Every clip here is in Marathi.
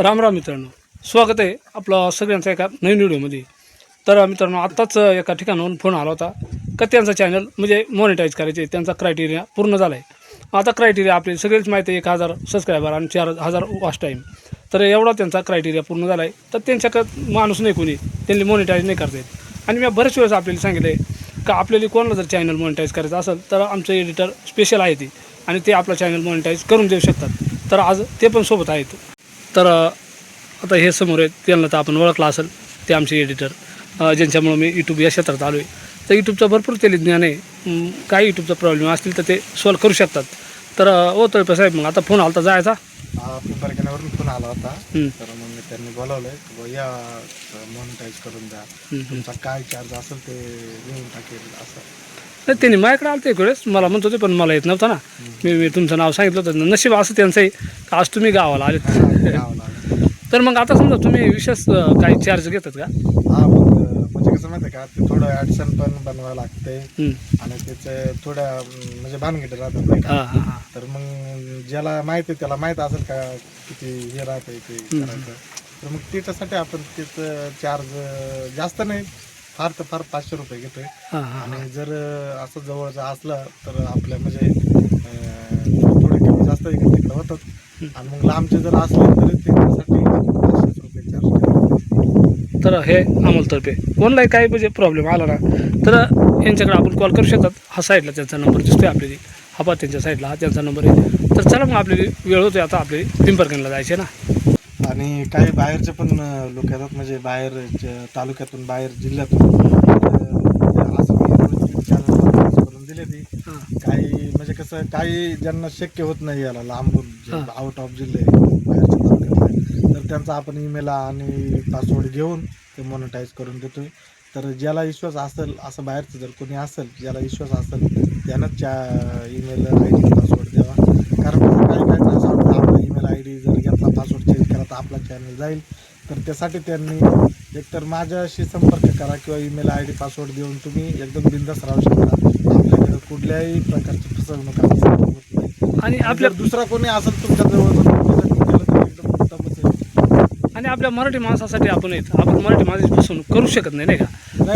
राम राम मित्रांनो. स्वागत आहे आपलं सगळ्यांचा एका नवीन व्हिडिओमध्ये. तर मित्रांनो आत्ताच एका ठिकाणाहून फोन आला होता. का त्यांचा चॅनल म्हणजे मॉनिटाईज करायचे त्यांचा क्रायटेरिया पूर्ण झाला आहे आता क्रायटेरिया आपली सगळीच माहिती आहे एक हजार सबस्क्रायबर आणि चार हजार वॉच टाईम तर एवढा त्यांचा क्रायटेरिया पूर्ण झाला आहे तर त्यांच्याकडं माणूस नाही कोणी त्यांनी मॉनिटाईज नाही करता येत. आणि मी बरेच वेळेस आपल्याला सांगितलं आहे का आपल्याला कोणाला जर चॅनल मॉनिटाईज करायचं असेल तर आमचं एडिटर स्पेशल आहे ते. आणि ते आपलं चॅनल मॉनिटाईज करून देऊ शकतात. तर आज ते पण सोबत आहेत. तर आता हे समोर आहेत त्यांना तर आपण ओळखला असेल ते आमचे एडिटर ज्यांच्यामुळं मी यूट्यूब या क्षेत्रात आलो आहे तर यूट्यूबचं भरपूर त्याला ज्ञान आहे. काही यूट्यूबचा प्रॉब्लेम असतील तर ते सॉल्व करू शकतात. तर ओ तळपे साहेब मग आता फोन आला तर जायचा? पिंपरखेड्यावरून फोन आला होता. तर मग मी त्यांनी बुवा या मॉनिटाईज करून द्या. तुमचा काय चार्ज असेल ते घेऊन टाकेल असं. नाही त्यांनी माझ्याकडे आलं ते वेळेस मला म्हणत होते पण मला येत नव्हतं ना. मी मी तुमचं नाव सांगितलं होतं. नशीब असं त्यांचं आहे का आज तुम्ही गावाला आले. तर मग आता समजा तुम्ही विशेष काही चार्ज घेतात का? हा मग म्हणजे कसं माहिती का ते थोडं ॲडसन पण बनवावं लागते. आणि त्याचे थोड्या अं, म्हणजे भानगड राहतात नाही का? हां हां हां. तर मग ज्याला माहिती आहे त्याला माहीत असेल का किती हे राहते ते करायचं. तर मग त्याच्यासाठी आपण त्याचं चार्ज जास्त नाही. फार तर फार पाचशे रुपये घेतोय. हां हां आणि जर असं जवळचं असलं तर आपल्या म्हणजे अं, थोडे कमी जास्त इकडे तिकडे होतात आणि मग लांबचे जर असले तर त्याच्यासाठी पाचशेच रुपये चार्ज तर हे अमोलतर्फे. कोणलाही काही म्हणजे प्रॉब्लेम आला ना तर यांच्याकडे आपण कॉल करू शकतात हा साईडला त्यांचा नंबर दिसतोय आपल्याला. हा पहा त्यांच्या साईडला हा त्यांचा नंबर आहे. तर चला मग आपली वेळ होते आता आपली पिंपरकणला जायचे ना. आणि काही बाहेरचे पण लोक येतात. म्हणजे बाहेर तालुक्यातून बाहेर जिल्ह्यातून. असं मी दिले ती काही म्हणजे कसं काही ज्यांना शक्य होत नाही याला लांबून. आउट ऑफ जिल्हे बाहेरच्या तालुक्यातले. तर त्यांचा आपण ईमेल आणि पासवर्ड घेऊन ते मॉनिटाईज करून देतोय. तर ज्याला विश्वास असेल असं बाहेरचं जर कोणी असेल ज्याला विश्वास असेल त्यानंच त्या ईमेल आय डी पासवर्ड द्यावा कारण कसं काही काय असं वाटतं आपला ईमेल आय डी जर घेतला पासवर्ड चेंज केला तर आपला चॅनल जाईल. तर त्यासाठी त्यांनी एकतर माझ्याशी संपर्क करा किंवा ईमेल आय डी पासवर्ड देऊन तुम्ही एकदम बिंदास राहू शकता. आपल्याकडे कुठल्याही प्रकारची फसवणूक नाही. आणि आपल्या दुसरा कोणी असेल तुमच्या जवळ. आणि आपल्या मराठी माणसासाठी आपण येत आपण मराठी माणसाची फसवणूक करू शकत नाही नाही का?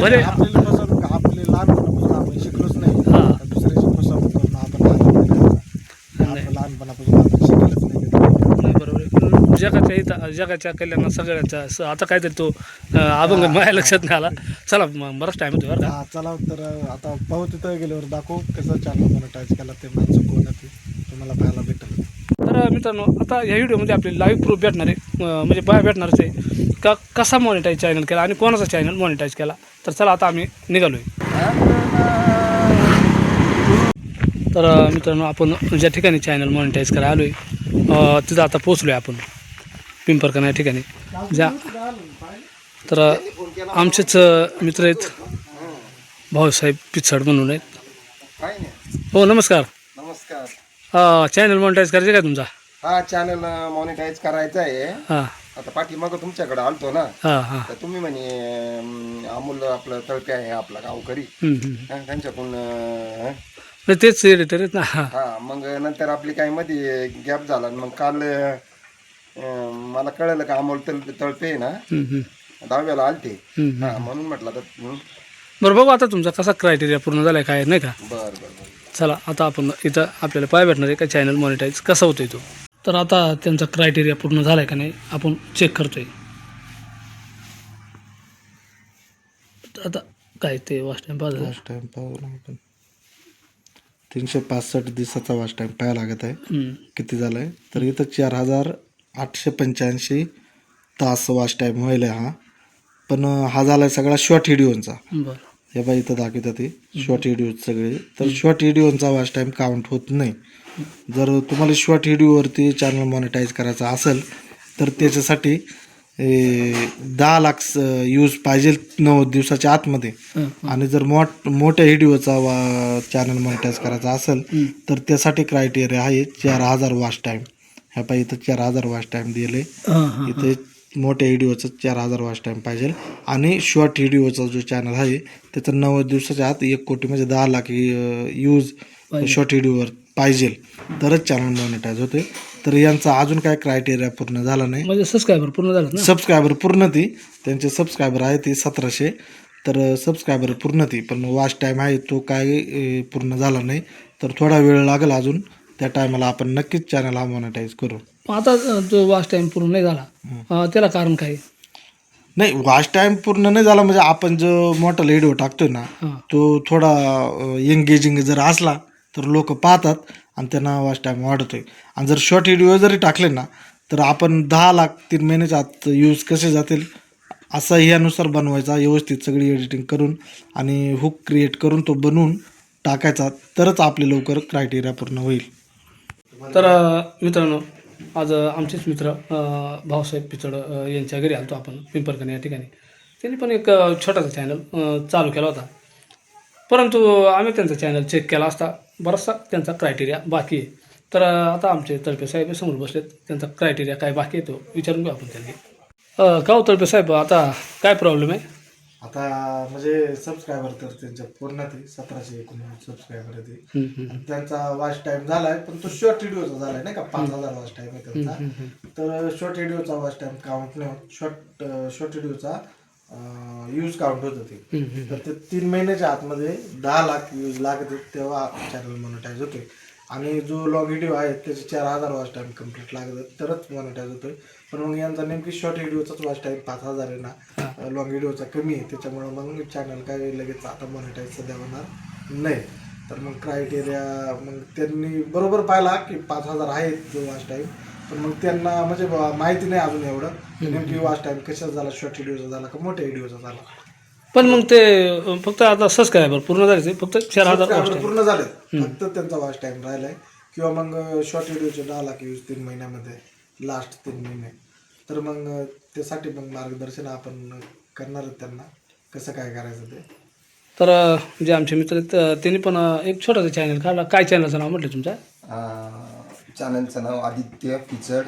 भले- आपल्याला फसवणूक आपले लहानपणापासून आपण शिकलोच नाही. दुसऱ्याची फसवणूक करून. आपण लहानपणापासून आपण शिकलच नाही कधी. नाही बरोबर आहे. पण जगाच्या हिता जगाच्या कल्याणा सगळ्यांचा स- आता काहीतरी तो अ, अभंग माझ्या लक्षात नाही आला. चला मग बराच टाईम होतो बरं का? हा, चला तर आता पाहू तिथं गेल्यावर दाखवू कसं चॅनल मॉनिटाईज केला ते माणसं कोण आहे ते तुम्हाला पाहायला भेटेल. तर मित्रांनो आता या व्हिडिओमध्ये आपले लाईव्ह प्रूफ भेटणार आहे अं, म्हणजे बाय भेटणारच आहे का कसा मॉनिटाईज चॅनल केला आणि कोणाचा चॅनल मॉनिटाईज केला? तर चला आता आम्ही निघालो तर अं, मित्रांनो आपण ज्या ठिकाणी चॅनल मॉनिटाईज करायला आलो आहे तिथं आता पोचलो आहे आपण. पिंपरकण या ठिकाणी. ज्या तर आमचेच मित्र आहेत. भाऊसाहेब पिचड म्हणून आहेत. हो नमस्कार. नमस्कार. चॅनल मॉनिटाईज करायचं काय तुमचा? हा चॅनल मॉनिटाईज करायचा आहे. हां. आता पाठीमागं तुमच्याकडे आलतो ना. हां हां. तर तुम्ही म्हणे अमोल आपलं तळपे आहे आपला गावकरी. त्यांच्याकडून तेच एडिटर आहेत ना. हां. हा मग नंतर आपली काही मध्ये गॅप झाला आणि मग काल अं, मला कळलं का अमोल तळ तळपे आहे ना? हम्म. दहाव्याला आलते. हा म्हणून म्हटलं तर हं, बरं बघू आता तुमचा कसा क्रायटेरिया पूर्ण झाला आहे काय नाही का? बरं बरं बरं. चला आता आपण इथं आपल्याला पाय भेटणार आहे का चॅनल मॉनिटाईज कसा होतोय तो. तर आता त्यांचा क्रायटेरिया पूर्ण झाला आहे का नाही आपण चेक करतोय. आता काय ते वाच टाइम पाच वाच टाइम पाहू ना आपण. तीनशे पासष्ट दिवसाचा वाच टाइम पाहायला लागत आहे. किती झालाय? तर इथं चार हजार आठशे पंच्याऐंशी तास वाच टाइम व्हायला हा. पण हा झालाय सगळा शॉर्ट व्हिडिओचा बरं. हे बाई इथं दाखवतात ते शॉर्ट व्हिडिओ सगळे. तर शॉर्ट व्हिडिओचा वाच टाइम काउंट होत नाही. जर तुम्हाला शॉर्ट व्हिडिओवरती चॅनल मॉनिटाईज करायचा असेल तर त्याच्यासाठी दहा लाख यूज पाहिजे नव्वद दिवसाच्या आतमध्ये. आणि जर मोठ मोठ्या व्हिडिओचा वा चॅनल मॉनिटाईज करायचा असेल तर त्यासाठी क्रायटेरिया आहे चार हजार वॉच टाईम ह्या पाहिजे इथं चार हजार वॉच टाईम दिले. इथे मोठ्या व्हिडिओचा चार हजार वॉच टाईम पाहिजे. आणि शॉर्ट व्हिडिओचा जो चॅनल आहे त्याचा नव्वद दिवसाच्या आत एक कोटी म्हणजे दहा लाख यूज शॉर्ट व्हिडिओवर पाहिजे. तरच चॅनल मॉनिटाईज होते तर यांचा अजून काय क्रायटेरिया पूर्ण झाला नाही. म्हणजे सबस्क्रायबर पूर्ण झालं सबस्क्रायबर पूर्ण ती. त्यांचे सबस्क्रायबर आहे ते सतराशे. तर सबस्क्रायबर पूर्ण ती. पण वॉच टाईम आहे तो काय पूर्ण झाला नाही. तर थोडा वेळ लागेल अजून. त्या टायमाला आपण नक्कीच चॅनल हा मॉनिटाईज करू. आता जो वाच टाइम पूर्ण नाही झाला अं, त्याला कारण काय? नाही वॉच टाईम पूर्ण नाही झाला म्हणजे आपण जो मोठा व्हिडिओ टाकतोय ना हां. तो थोडा एंगेजिंग जर असला तर लोक पाहतात आणि त्यांना वॉच टाईम वाढतोय. आणि जर शॉर्ट व्हिडिओ जरी टाकले ना तर आपण दहा लाख तीन महिन्याच्या आत यूज कसे जातील असा ह्यानुसार बनवायचा व्यवस्थित सगळी एडिटिंग करून आणि हुक क्रिएट करून तो बनवून टाकायचा तरच आपले लवकर क्रायटेरिया पूर्ण होईल. तर मित्रांनो आज आमचेच मित्र भाऊसाहेब पिचड यांच्या घरी आलतो आपण पिंपरकणे या ठिकाणी. त्यांनी पण एक छोटासा चॅनल चालू केला होता. परंतु आम्ही त्यांचा चॅनल चेक केला असता. बराचसा त्यांचा क्रायटेरिया बाकी आहे. तर आता आमचे तळपे साहेब समोर बसलेत. त्यांचा क्रायटेरिया काय बाकी आहे तो विचारून घेऊ आपण त्यांनी. का हो तळपे साहेब? आता काय प्रॉब्लेम आहे? आता म्हणजे सबस्क्रायबर तर त्यांच्या पूर्ण ते सतराशे एकोणनव्वद सबस्क्रायबर आहे ते. त्यांचा वॉच टाइम झालाय पण तो शॉर्ट व्हिडिओचा झालाय नाही का? पाच हजार वॉच टाइम आहे त्यांचा. तर शॉर्ट व्हिडिओचा वॉच टाइम काउंट नाही होत. शॉर्ट शॉर्ट व्हिडिओचा यूज काउंट होत होते. तर ते तीन महिन्याच्या आतमध्ये दहा लाख व्ह्यूज लागत तेव्हा चॅनल मॉनिटाईज होतोय. आणि जो लॉंग व्हिडिओ आहे त्याचे चार हजार वॉच टाइम कंप्लीट लागत तरच मॉनिटाईज होतोय. पण मग यांचा नेमकी शॉर्ट व्हिडिओचाच वॉच टाइम पाच हजार आहे ना लॉंग व्हिडिओचा कमी आहे. त्याच्यामुळे मग चॅनल काय लगेच आता मॉनिटाईज सध्या होणार नाही. तर मग क्रायटेरिया मग त्यांनी बरोबर पाहिला की पाच हजार आहेत जो वॉच टाईम पण मग त्यांना म्हणजे माहिती नाही अजून एवढं. नेमकी वॉच टाईम कशाचा झाला शॉर्ट व्हिडिओचा झाला का मोठ्या व्हिडिओचा झाला? पण मग ते फक्त आता सबस्क्रायबर पूर्ण झाले फक्त चार हजार पूर्ण झाले फक्त त्यांचा वॉच टाइम राहिलाय. किंवा मग शॉर्ट व्हिडिओचे दहा लाख व्ह्यूज तीन महिन्यामध्ये. लास्ट तीन महिने. तर मग त्यासाठी मग मार्गदर्शन आपण करणार त्यांना. कसं काय करायचं ते? तर जे आमचे मित्र आहेत त्यांनी पण एक छोटासा चॅनल काढला. काय चॅनलचं नाव म्हटलं तुमच्या? चॅनलचं नाव आदित्य पिचड.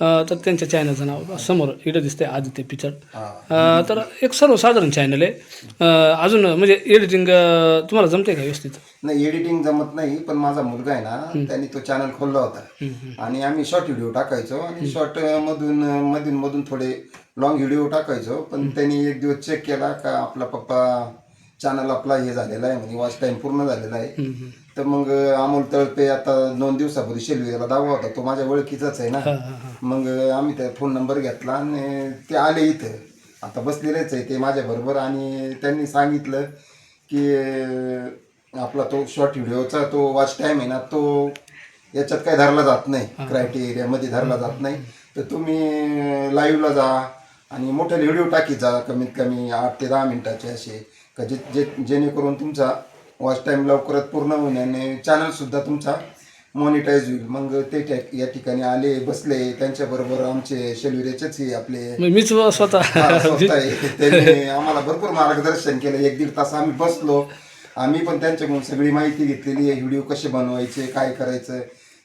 तर त्यांच्या चॅनलचं नाव समोर इकडे दिसते आदित्य पिक्चर. तर एक सर्वसाधारण चॅनल आहे. अजून म्हणजे एडिटिंग तुम्हाला जमते का व्यवस्थित? नाही एडिटिंग जमत नाही पण माझा मुलगा आहे ना त्यांनी तो चॅनल खोलला होता. आणि आम्ही शॉर्ट व्हिडिओ टाकायचो आणि शॉर्ट मधून मधून मधून थोडे लॉंग व्हिडिओ टाकायचो. पण त्यांनी एक दिवस चेक केला का आपला पप्पा चॅनल आपला हे झालेला आहे म्हणजे वॉच टाइम पूर्ण झालेला आहे. तर मग अमोल तळपे आता दोन दिवसापूर्वी शेलवीला दावा होता. तो माझ्या ओळखीचाच आहे ना. मग आम्ही त्या फोन नंबर घेतला आणि ते आले इथं. आता बसलेलेच आहे ते माझ्या बरोबर आणि त्यांनी सांगितलं की आपला तो शॉर्ट व्हिडिओचा तो वॉच टाइम आहे ना तो याच्यात काय धरला जात नाही. क्रायटेरियामध्ये धरला जात नाही. तर तुम्ही लाईव्हला जा आणि मोठे व्हिडिओ टाकीत जा कमीत कमी आठ ते दहा मिनिटाचे असे. का जे जे जेणेकरून तुमचा वॉच टाईम लवकरात पूर्ण होईल आणि चॅनलसुद्धा तुमचा मॉनिटाईज होईल. मग ते त्या- या ठिकाणी आले बसले त्यांच्याबरोबर आमचे शेलविरेचेच हे आपले मीच स्वतः. हा, स्वतः आहे. त्यांनी आम्हाला भरपूर मार्गदर्शन केलं. एक दीड तास आम्ही बसलो. आम्ही पण त्यांच्याकडून सगळी माहिती घेतलेली आहे. व्हिडिओ कसे बनवायचे काय करायचं?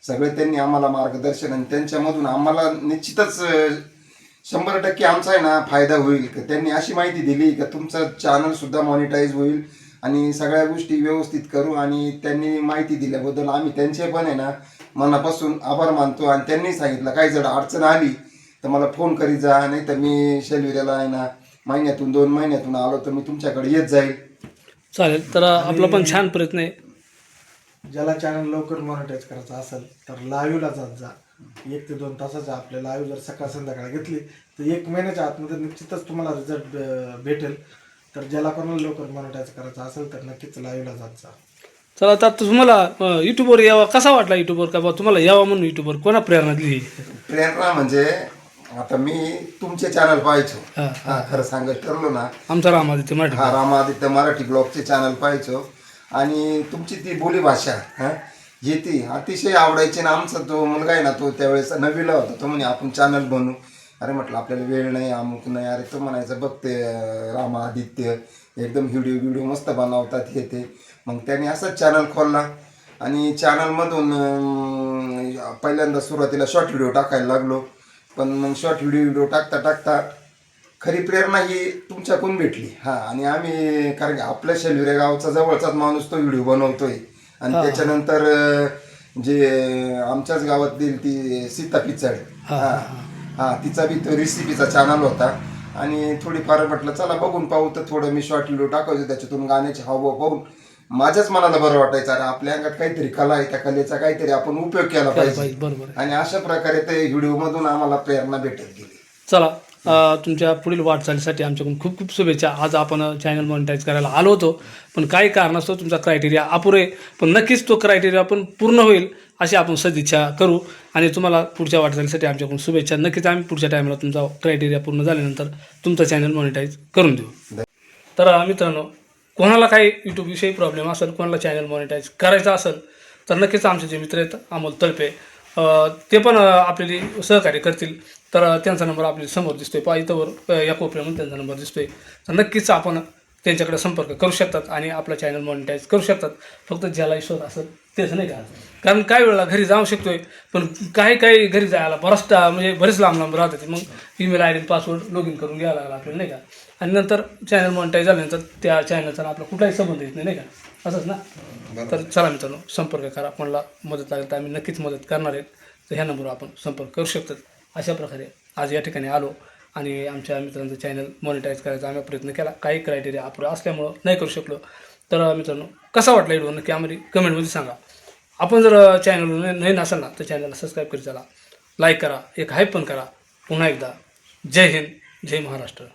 सगळे त्यांनी आम्हाला मार्गदर्शन आणि त्यांच्यामधून आम्हाला निश्चितच अं, शंभर टक्के आमचा आहे ना फायदा होईल. का त्यांनी अशी माहिती दिली का तुमचं चॅनल सुद्धा मॉनिटाईज होईल. आणि सगळ्या गोष्टी व्यवस्थित करू आणि त्यांनी माहिती दिल्याबद्दल आम्ही त्यांचे पण आहे ना मनापासून आभार मानतो. आणि त्यांनी सांगितलं काही जर अडचण आली तर मला फोन करीत जा नाही तर मी शेलविऱ्याला आहे ना महिन्यातून दोन महिन्यातून आलो तर मी तुमच्याकडे येत जाईल. चालेल तर आपला पण छान प्रयत्न आहे. ज्याला चॅनल लवकर मॉनिटाईज करायचं असेल तर लाईव्हला जात जा. एक ते दोन तासाच्या आपल्या लाईव्ह जर सकाळ संध्याकाळ घेतली तर एक महिन्याच्या आतमध्ये निश्चितच तुम्हाला रिझल्ट भेटेल. तर ज्याला कोणाला लवकर मॉनिटाईज करायचं असेल तर नक्कीच लाईव्हला जात जा. चला आता तुम्हाला अ, युट्यूबवर यावा. कसा वाटला युट्यूबवर का बा तुम्हाला यावा म्हणून युट्यूबवर कोणा प्रेरणा दिली? प्रेरणा म्हणजे आता मी तुमचे चॅनल पाहायचो. हा. हा खरं सांगत ठरलो ना. आमचा रामादित्य मराठी हा रामादित्य मराठी ब्लॉगचे चॅनल पाहायचो. आणि तुमची ती बोलीभाषा हा जी ती अतिशय आवडायची. ना आमचा तो मुलगा आहे ना तो त्यावेळेस नववीला होता. तो म्हणे आपण चॅनल बनवू. अरे म्हटलं आपल्याला वेळ नाही अमुक नाही अरे तो म्हणायचं बघ ते अं, रामादित्य एकदम व्हिडिओ व्हिडिओ मस्त बनवतात हे ते. मग त्याने असंच चॅनल खोलला आणि चॅनलमधून पहिल्यांदा सुरुवातीला शॉर्ट व्हिडिओ टाकायला लागलो. पण मग शॉर्ट व्हिडिओ व्हिडिओ टाकता टाकता खरी प्रेरणा ही तुमच्याकडून भेटली. हा आणि आम्ही कारण की आपल्या शेलविरे गावचा जवळचाच माणूस तो व्हिडिओ बनवतोय. आणि त्याच्यानंतर जे आमच्याच गावातील ती सीता पिचड. हा, हा तिचा बी तो रेसिपीचा चॅनल होता. आणि थोडीफार म्हटलं चला बघून पाहू. तर थोडं मी शॉर्ट व्हिडिओ टाकायचो त्याच्यातून गाण्याचे हावभाव पाहून. माझ्याच मनाला बरं वाटायचं आणि आपल्या अंगात काहीतरी कला आहे त्या कलेचा काहीतरी आपण उपयोग केला पाहिजे. बरोबर आणि अशा प्रकारे ते व्हिडिओ मधून आम्हाला प्रेरणा भेटत गेली. चला तुमच्या पुढील वाटचालीसाठी आमच्याकडून खूप खूप शुभेच्छा. आज आपण चॅनल मॉनिटाईज करायला आलो होतो पण काही कारणास्तव तुमचा क्रायटेरिया अपुरे पण नक्कीच तो क्रायटेरिया पण पूर्ण होईल अशी आपण सदिच्छा करू. आणि तुम्हाला पुढच्या वाटचालीसाठी आमच्याकडून शुभेच्छा. नक्कीच आम्ही पुढच्या टायमाला तुमचा क्रायटेरिया पूर्ण झाल्यानंतर तुमचं चॅनल मॉनिटाईज करून देऊ. तर मित्रांनो कोणाला काही यूट्यूबविषयी प्रॉब्लेम असेल कोणाला चॅनल मॉनिटाईज करायचं असेल तर नक्कीच आमचे जे मित्र आहेत अमोल तळपे ते पण अ, आपल्याला सहकार्य करतील. तर त्यांचा नंबर आपल्यासमोर दिसतोय. पहा इथंवर या कोपऱ्यामध्ये त्यांचा नंबर दिसतोय. तर नक्कीच आपण त्यांच्याकडे संपर्क करू शकतात आणि आपलं चॅनल मॉनिटाईज करू शकतात. फक्त ज्याला विश्वास असेल तेच नाही का? कारण काही वेळेला घरी जाऊ शकतोय पण काही काही घरी जायला बराच टा- म्हणजे बरेच लांब लांब राहतात. मग email I D password log in करून घ्यायला लागला आपल्याला नाही का? आणि नंतर चॅनल मॉनिटाईज झाल्यानंतर त्या चॅनलचा आपला कुठलाही संबंध येत नाही नाही का? असंच ना? तर चला मित्रांनो संपर्क करा. कोणाला मदत लागेल तर आम्ही नक्कीच मदत करणार आहेत तर ह्या नंबरवर आपण संपर्क करू शकतात. अशा प्रकारे आज या ठिकाणी आलो आणि आमच्या मित्रांचं चॅनल मॉनिटाईज करायचा आम्ही प्रयत्न केला. काही क्रायटेरिया अपुरा असल्यामुळं नाही करू शकलो. तर मित्रांनो कसा वाटला व्हिडिओ? नक्की आम्ही कमेंटमध्ये सांगा. आपण जर चॅनल नाही नसाल ना तर चॅनलला सबस्क्राईब करी चला. लाईक करा एक हाईप पण करा. पुन्हा एकदा जय हिंद जय महाराष्ट्र.